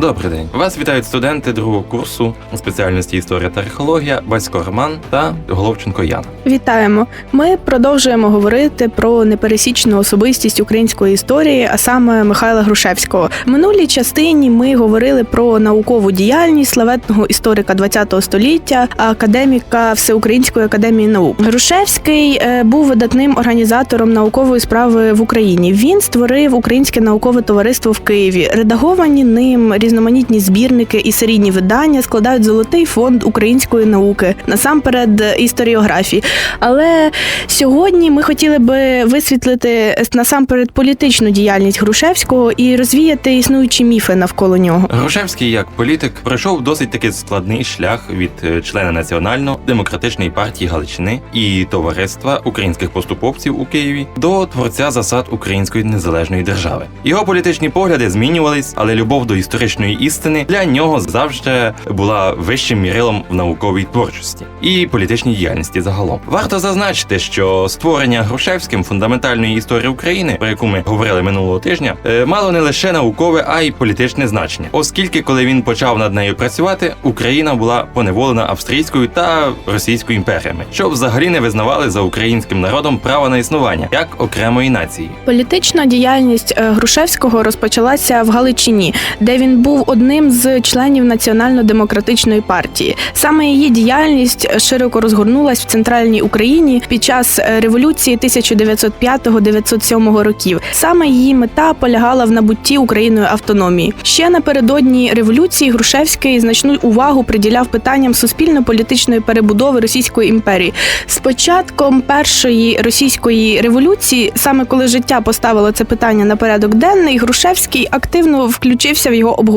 Добрий день. Вас вітають студенти другого курсу спеціальності історія та археологія Басько Роман та Головченко Яна. Вітаємо! Ми продовжуємо говорити про непересічну особистість української історії, а саме Михайла Грушевського. В минулій частині ми говорили про наукову діяльність славетного історика ХХ століття, академіка Всеукраїнської академії наук. Грушевський е, був видатним організатором наукової справи в Україні. Він створив Українське наукове товариство в Києві. Редаговані ним різноманітні збірники і серійні видання складають золотий фонд української науки, насамперед е, історіографії. Але сьогодні ми хотіли би висвітлити насамперед політичну діяльність Грушевського і розвіяти існуючі міфи навколо нього. Грушевський як політик пройшов досить таки складний шлях від е, члена національно демократичної партії Галичини і товариства українських поступовців у Києві до творця засад української незалежної держави. Його політичні погляди змінювались, але любов до історичної істини для нього завжди була вищим мірилом в науковій творчості і політичній діяльності загалом. Варто зазначити, що створення Грушевським фундаментальної історії України, про яку ми говорили минулого тижня, е, мало не лише наукове, а й політичне значення, оскільки, коли він почав над нею працювати, Україна була поневолена австрійською та російською імперіями, що взагалі не визнавали за українським народом право на існування як окремої нації. Політична діяльність е, Грушевського розпочалася в Галичині, де він був одним з членів національно-демократичної партії. Саме її діяльність широко розгорнулась в центральній Україні під час е, революції 1905-907 років. Саме її мета полягала в набутті Україною автономії. Ще напередодні революції Грушевський значну увагу приділяв питанням суспільно-політичної перебудови Російської імперії. З початком першої російської революції, саме коли життя поставило це питання на порядок денний, Грушевський активно включився в його обговорення.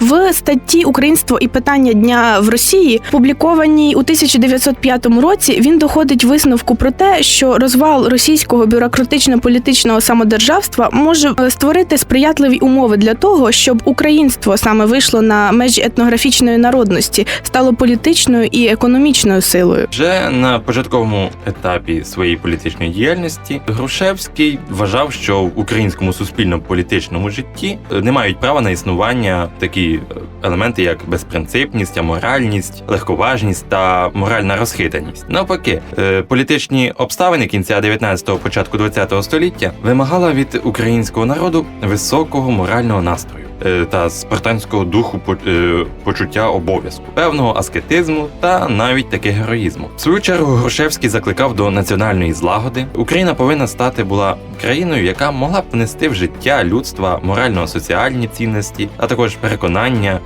В статті Українство і питання дня в Росії, публікованій у 1905 році, він доходить висновку про те, що розвал російського бюрократично-політичного самодержавства може е, створити сприятливі умови для того, щоб українство саме вийшло на межі етнографічної народності, стало політичною і економічною силою. Вже на початковому етапі своєї політичної діяльності Грушевський вважав, що в українському суспільно-політичному житті е, не мають права на існування такі е, елементи, як безпринципність, аморальність, легковажність та моральна розхитаність. Навпаки, е, політичні обставини кінця 19-го, початку 20-го століття вимагала від українського народу високого морального настрою. Е, Та спартанського духу е, почуття обов'язку, певного аскетизму та навіть таки героїзму. В свою чергу Грушевський закликав до національної злагоди. Україна повинна стати була країною, яка могла б внести в життя людства морально-соціальні цінності, а також переконання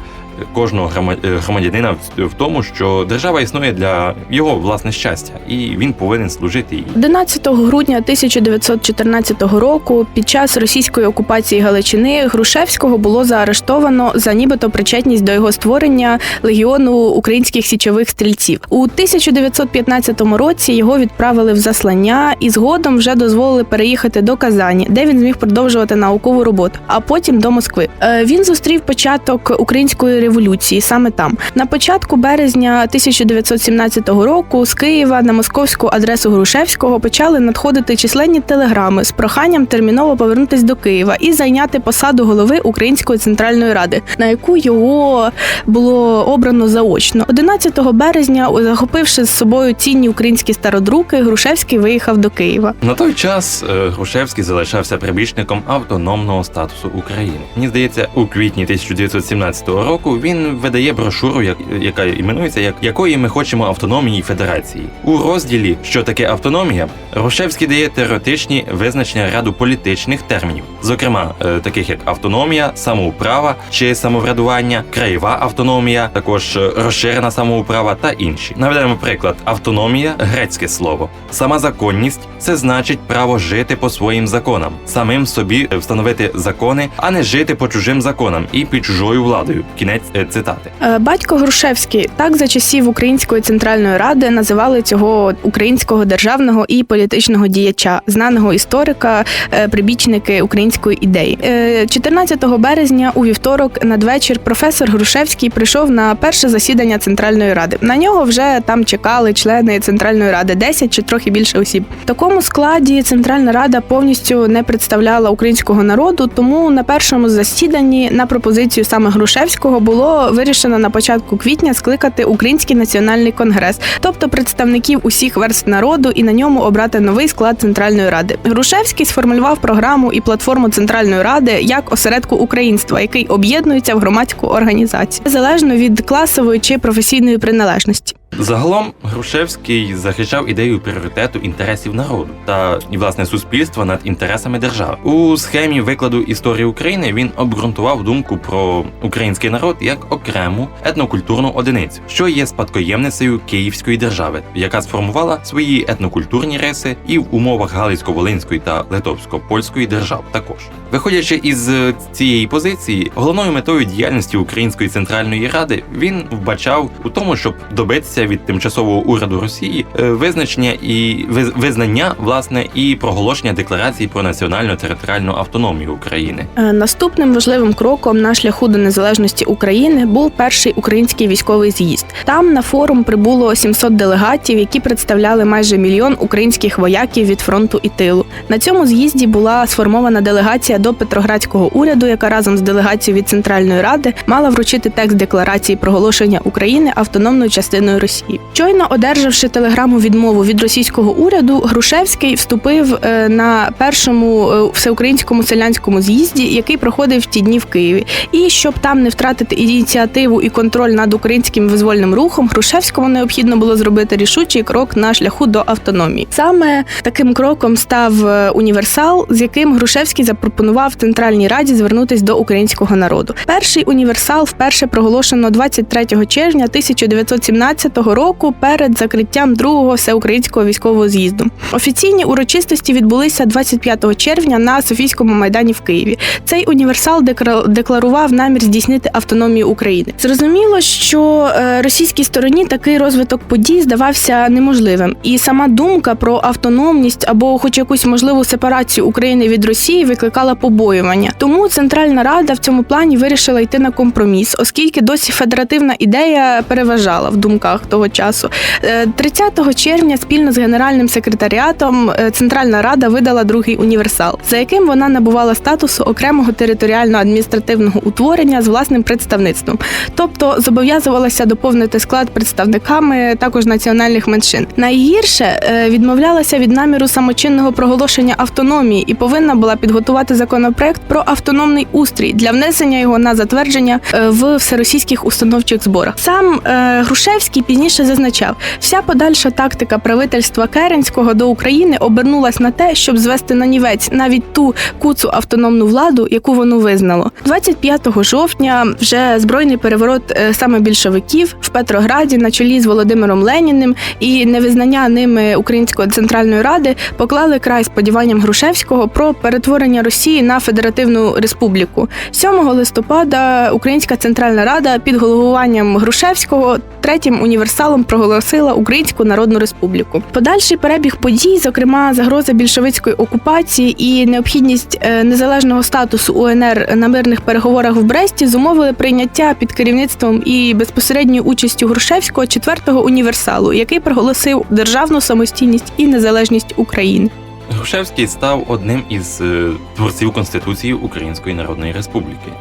кожного е, громадянина в- в тому, що держава існує для його власне щастя, і він повинен служити їй. 11 грудня 1914 року під час російської окупації Галичини Грушевського було заарештовано за нібито причетність до його створення легіону українських січових стрільців. У 1915 році його відправили в заслання і згодом вже дозволили переїхати до Казані, де він зміг продовжувати наукову роботу, а потім до Москви. Е, Він зустрів початок української революції саме там. На початку березня 1917 року з Києва на московську адресу Грушевського почали надходити численні телеграми з проханням терміново повернутися до Києва і зайняти посаду голови Української центральної ради, на яку його було обрано заочно. 11 березня, захопивши з собою цінні українські стародруки, Грушевський виїхав до Києва. На той час е, Грушевський залишався прибічником автономного статусу України. Мені здається, у квітні 1917 року він видає брошуру, яка іменується як якої ми хочемо автономії федерації. У розділі Що таке автономія Грушевський дає теоретичні визначення ряду політичних термінів, зокрема е, таких як автономія, самоуправа чи самоврядування, краєва автономія, також е, розширена самоуправа та інші. Наведемо приклад: автономія грецьке слово, самозаконність це значить право жити по своїм законам, самим собі встановити закони, а не жити по чужим законам і під чужою владою. Кінець Е, цитати. Е, Батько Грушевський так за часів Української центральної ради називали цього українського державного і політичного діяча, знаного історика, е, прибічники української ідеї. Е, 14 березня у вівторок надвечір професор Грушевський прийшов на перше засідання Центральної ради. На нього вже там чекали члени Центральної ради 10 чи трохи більше осіб. В такому складі Центральна рада повністю не представляла українського народу, тому на першому засіданні на пропозицію саме Грушевського було вирішено на початку квітня скликати Український національний конгрес, тобто представників усіх верств народу, і на ньому обрати новий склад Центральної ради. Грушевський сформулював програму і платформу Центральної ради як осередку українства, який об'єднується в громадську організацію, залежно від класової чи професійної приналежності. Загалом Грушевський захищав ідею пріоритету інтересів народу та і власне суспільства над інтересами держави. У схемі викладу історії України він обґрунтував думку про український народ як окрему етнокультурну одиницю, що є спадкоємницею Київської держави, яка сформувала свої етнокультурні риси і в умовах Галицько-Волинської та Литовсько-Польської держав. Також виходячи із цієї позиції, головною метою діяльності Української центральної ради він вбачав у тому, щоб добитися від тимчасового уряду Росії е, визначення і виз- визнання власне і проголошення декларації про національну територіальну автономію України. Е, Наступним важливим кроком на шляху до незалежності України був перший український військовий з'їзд. Там на форум прибуло 700 делегатів, які представляли майже мільйон українських вояків від фронту і тилу. На цьому з'їзді була сформована делегація до Петроградського уряду, яка разом з делегацією від Центральної ради мала вручити текст декларації проголошення України автономною частиною Росії. Щойно одержавши телеграму відмову від російського уряду, Грушевський вступив е, на першому е, всеукраїнському селянському з'їзді, який проходив в ті дні в Києві. І щоб там не втратити ініціативу і контроль над українським визвольним рухом, Грушевському необхідно було зробити рішучий крок на шляху до автономії. Саме таким кроком став е, універсал, з яким Грушевський запропонував Центральній Раді звернутись до українського народу. Перший універсал вперше проголошено 23 червня 1917 року перед закриттям другого всеукраїнського військового з'їзду. Офіційні урочистості відбулися 25 червня на Софійському майдані в Києві. Цей універсал декларував намір здійснити автономію України. Зрозуміло, що е, російській стороні такий розвиток подій здавався неможливим, і сама думка про автономність або, хоч якусь можливу сепарацію України від Росії, викликала побоювання. Тому Центральна Рада в цьому плані вирішила йти на компроміс, оскільки досі федеративна ідея переважала в думках того часу. Е, 30 червня спільно з генеральним секретаріатом е, Центральна Рада видала другий універсал, за яким вона набувала статусу окремого територіально-адміністративного утворення з власним представництвом, тобто зобов'язувалася доповнити склад представниками також національних меншин. Найгірше е, відмовлялася від наміру самочинного проголошення автономії і повинна була підготувати законопроект про автономний устрій для внесення його на затвердження е, в всеросійських установчих зборах. Сам е, Грушевський пізніше зазначав, вся подальша тактика правительства Керенського до України обернулась на те, щоб звести на нівець навіть ту куцу автономну владу, яку воно визнало. 25 жовтня вже збройний переворот е, саме більшовиків в Петрограді на чолі з Володимиром Леніним і невизнання ними Української центральної ради поклали край сподіванням Грушевського про перетворення Росії на федеративну республіку. 7 листопада Українська центральна рада під головуванням Грушевського третім універсалом проголосила Українську Народну Республіку. Подальший перебіг подій, зокрема загроза більшовицької окупації і необхідність е, незалежного статусу УНР на мирних переговорах в Бресті, зумовили прийняття під керівництвом і безпосередньою участю Грушевського четвертого універсалу, який проголосив державну самостійність і незалежність України. Грушевський став одним із е, творців Конституції Української Народної Республіки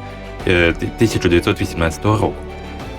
е, 1918 року.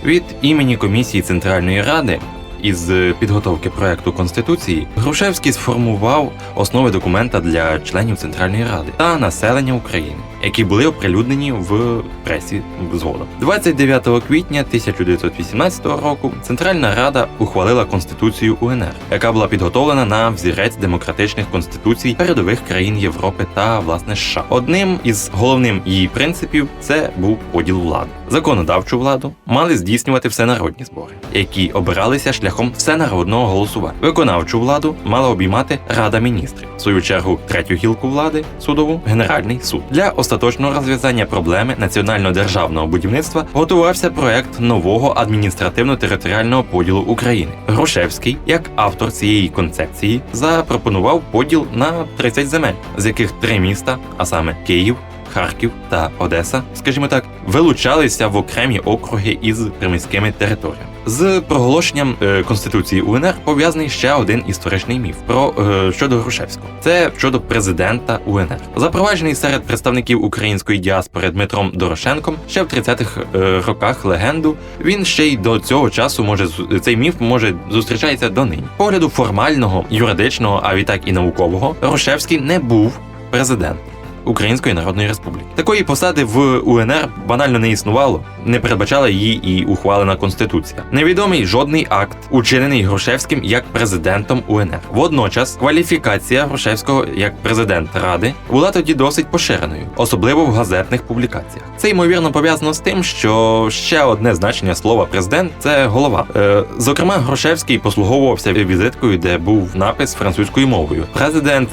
Від імені комісії Центральної Ради із е, підготовки проекту Конституції Грушевський сформував основи документа для членів Центральної Ради та населення України, які були оприлюднені в пресі згодом. 29 квітня 1918 року Центральна Рада ухвалила Конституцію УНР, яка була підготовлена на взірець демократичних конституцій передових країн Європи та власне США. Одним із головним її принципів це був поділ влади. Законодавчу владу мали здійснювати всенародні збори, які обиралися шляхом всенародного голосування. Виконавчу владу мала обіймати Рада міністрів, в свою чергу третю гілку влади судову Генеральний суд. Для остаточного розв'язання проблеми національно-державного будівництва готувався проект нового адміністративно-територіального поділу України. Грушевський, як автор цієї концепції, запропонував поділ на 30 земель, з яких три міста, а саме Київ. Харків та Одеса, скажімо так, вилучалися в окремі округи із приміськими територіями. З проголошенням е, конституції УНР пов'язаний ще один історичний міф про е, щодо Грушевського. Це щодо президента УНР, запроваджений серед представників української діаспори Дмитром Дорошенком ще в 30-х е, роках легенду. Він ще й до цього часу може цей міф може зустрічається донині. Погляду формального, юридичного, а відтак і наукового, Грушевський не був президентом. Української Народної Республіки. Такої посади в УНР банально не існувало, не передбачала її і ухвалена конституція. Невідомий жодний акт, учинений Грушевським як президентом УНР. Водночас кваліфікація Грушевського як президента Ради була тоді досить поширеною, особливо в газетних публікаціях. Це ймовірно пов'язано з тим, що ще одне значення слова президент це голова. Е, зокрема, Грушевський послуговувався візиткою, де був напис французькою мовою. Президент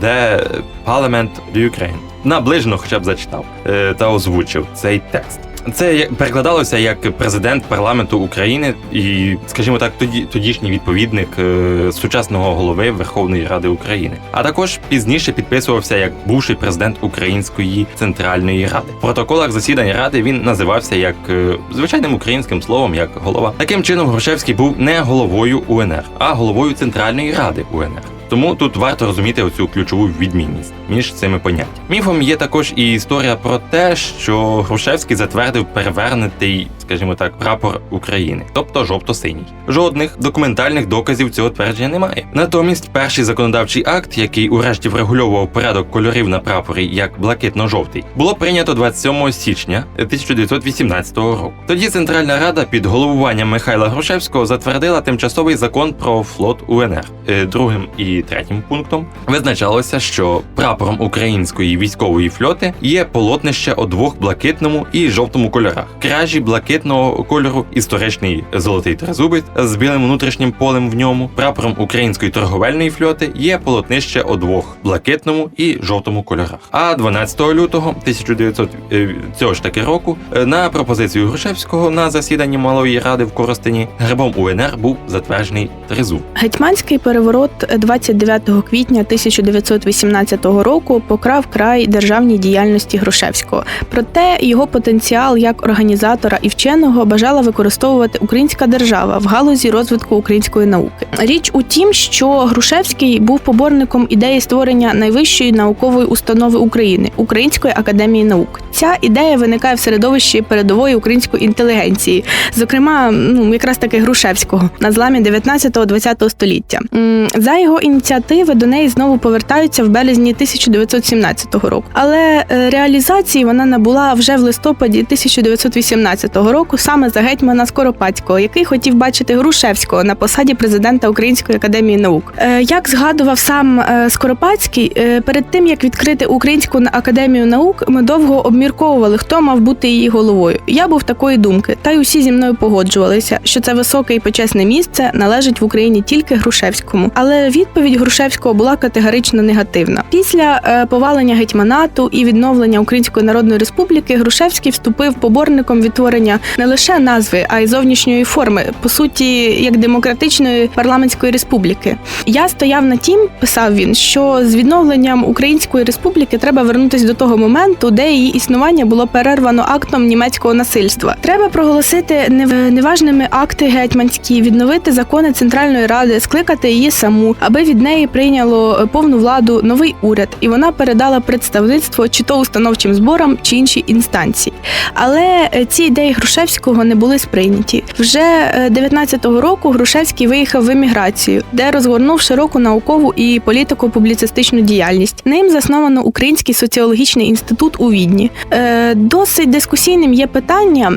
де Parliament of Ukraine. Наближено хоча б зачитав е, та озвучив цей текст. Це перекладалося як президент парламенту України і, скажімо так, тоді тодішній відповідник е, сучасного голови Верховної Ради України. А також пізніше підписувався як бувший президент Української центральної ради. В протоколах засідань ради він називався як е, звичайним українським словом, як голова. Таким чином, Грушевський був не головою УНР, а головою Центральної ради УНР. Тому тут варто розуміти оцю ключову відмінність між цими поняттями. Міфом є також і історія про те, що Грушевський затвердив перевернутий, скажімо так, прапор України, тобто жовто-синій. Жодних документальних доказів цього твердження немає. Натомість, перший законодавчий акт, який урешті врегульовував порядок кольорів на прапорі як блакитно-жовтий, було прийнято 27 січня 1918 року. Тоді Центральна Рада під головуванням Михайла Грушевського затвердила тимчасовий закон про флот УНР. Е, Другим і третім пунктом визначалося, що прапором української військової флоти є полотнище у двох блакитному і жовтому кольорах. Кражі блакитного кольору, історичний золотий тризубець з білим внутрішнім полем в ньому. Прапором української торговельної флоти є полотнище у двох блакитному і жовтому кольорах. А 12 лютого 1900 е, цього ж таки року е, на пропозицію Грушевського на засіданні малої ради в Коростені гербом УНР був затверджений тризуб. Гетьманський переворот 29 квітня 1918 року покрав край державній діяльності Грушевського. Проте його потенціал як організатора і вченого бажала використовувати українська держава в галузі розвитку української науки. Річ у тім, що Грушевський був поборником ідеї створення найвищої наукової установи України Української академії наук. Ця ідея виникає в середовищі передової української інтелігенції, зокрема, ну якраз таки Грушевського на зламі 19-20 століття. За його ініціативи до неї знову повертаються в березні 1917 року. Але е, реалізації вона набула вже в листопаді 1918 року саме за гетьмана Скоропадського, який хотів бачити Грушевського на посаді президента Української академії наук. Е, Як згадував сам е, Скоропадський, е, перед тим як відкрити Українську академію наук, ми довго обмірковували, хто мав бути її головою. Я був такої думки, та й усі зі мною погоджувалися, що це високе і почесне місце належить в Україні тільки Грушевському. Але відповідь Грушевського була категорично негативна. Після повалення гетьманату і відновлення Української Народної Республіки Грушевський вступив поборником відтворення не лише назви, а й зовнішньої форми, по суті, як демократичної парламентської республіки. Я стояв на тім, писав він, що з відновленням Української республіки треба вернутися до того моменту, де її існування було перервано актом німецького насильства. Треба проголосити нев- неважними акти гетьманські, відновити закони Центральної Ради, скликати її саму, аби від неї прийняло е, повну владу новий уряд, і вона передала представництво чи то установчим зборам, чи іншій інстанції. Але е, ці ідеї Грушевського Грушевського не були сприйняті. Вже е, 19-го року Грушевський виїхав в еміграцію, де розгорнув широку наукову і політико-публіцистичну діяльність. Ним засновано Український соціологічний інститут у Відні. Е, Досить дискусійним є питання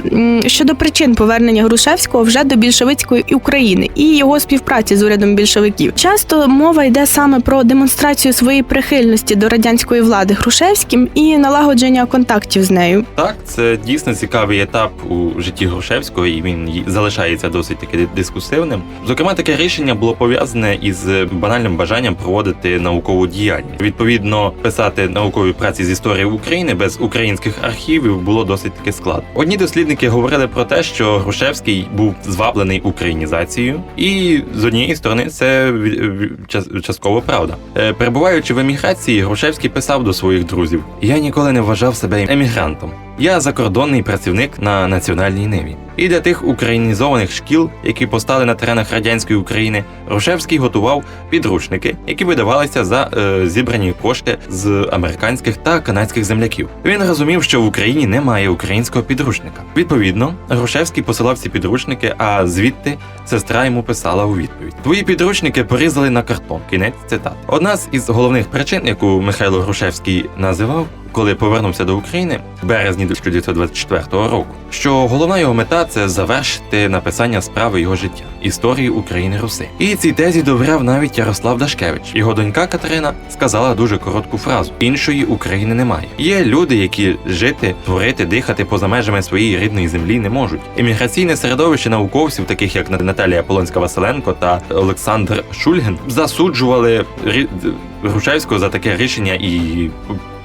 щодо причин повернення Грушевського вже до більшовицької України і його співпраці з урядом більшовиків. Часто мова йде саме про демонстрацію своєї прихильності до радянської влади Грушевським і налагодження контактів з нею. Так, це дійсно цікавий етап у житті Грушевського, і він залишається досить таки дискусивним. Зокрема, таке рішення було пов'язане із банальним бажанням проводити наукову діяльність. Відповідно, писати наукові праці з історії України без українських архівів було досить таки складно. Одні дослідники говорили про те, що Грушевський був зваблений українізацією, і з однієї сторони це частково правда. Е, Перебуваючи в еміграції, Грушевський писав до своїх друзів: Я ніколи не вважав себе емігрантом. Я закордонний працівник на національній ниві. І для тих українізованих шкіл, які постали на теренах радянської України, Грушевський готував підручники, які видавалися за е, зібрані кошти з американських та канадських земляків. Він розумів, що в Україні немає українського підручника. Відповідно, Грушевський посилав ці підручники, а звідти сестра йому писала у відповідь: Твої підручники порізали на картон. Кінець цитат. Одна з із головних причин, яку Михайло Грушевський називав. Коли повернувся до України в березні 1924 року, що головна його мета це завершити написання справи його життя історії України Руси. І цій тезі довіряв навіть Ярослав Дашкевич. Його донька Катерина сказала дуже коротку фразу: іншої України немає. Є люди, які жити, творити, дихати поза межами своєї рідної землі не можуть. Еміграційне середовище науковців, таких як Наталія Полонська Василенко та Олександр Шульгин, засуджували Грушевського за таке рішення і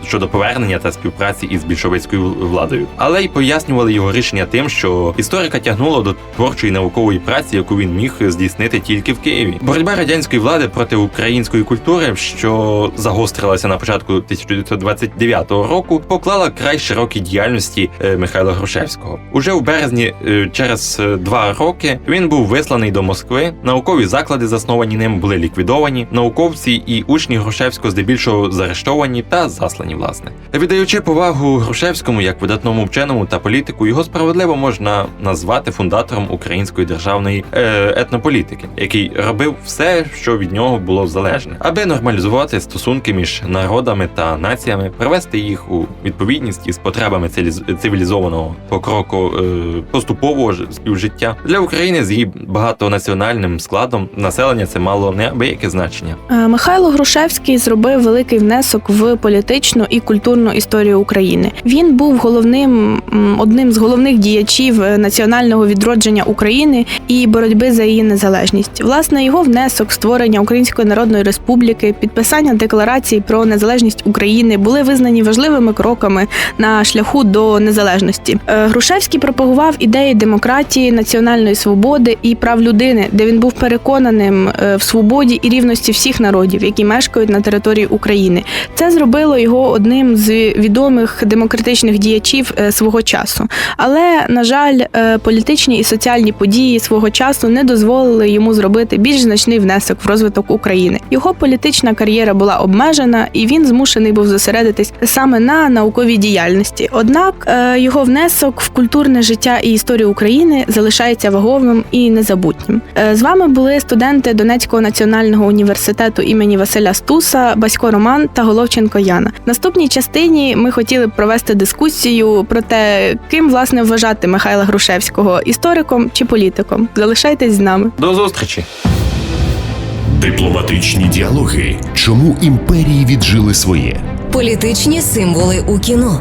щодо повернення та співпраці із більшовицькою владою, але й пояснювали його рішення тим, що історика тягнуло до творчої наукової праці, яку він міг здійснити тільки в Києві. Боротьба радянської влади проти української культури, що загострилася на початку 1929 року, поклала край широкій діяльності е, Михайла Грушевського. Уже у березні, е, через е, два роки, він був висланий до Москви. Наукові заклади, засновані ним, були ліквідовані. Науковці і учні Грушевського здебільшого заарештовані та заслані. Власне, віддаючи повагу Грушевському як видатному вченому та політику, його справедливо можна назвати фундатором української державної е, етнополітики, який робив все, що від нього було залежне, аби нормалізувати стосунки між народами та націями, привести їх у відповідність із потребами цивіліз- цивілізованого покроку е, поступового співжиття для України з її багатонаціональним складом населення. Це мало неабияке значення. Е, Михайло Грушевський зробив великий внесок в політичну і культурну історію України. Він був головним одним з головних діячів е, національного відродження України і боротьби за її незалежність. Власне, його внесок створення Української Народної Республіки, підписання декларації про незалежність України були визнані важливими кроками на шляху до незалежності. Е, Грушевський пропагував ідеї демократії, національної свободи і прав людини, де він був переконаним е, в свободі і рівності всіх народів, які мешкають на території України. Це зробило його одним з відомих демократичних діячів е, свого часу. Але на жаль, е, політичні і соціальні події свого часу не дозволили йому зробити більш значний внесок в розвиток України. Його політична кар'єра була обмежена, і він змушений був зосередитись саме на науковій діяльності. Однак е, його внесок в культурне життя і історію України залишається ваговим і незабутнім. З вами були студенти Донецького національного університету імені Василя Стуса, Басько Роман та Головченко Яна. Наступній частині ми хотіли б провести дискусію про те, ким власне вважати Михайла Грушевського істориком чи політиком. Залишайтесь з нами. До зустрічі! Дипломатичні діалоги. Чому імперії віджили своє? Політичні символи у кіно.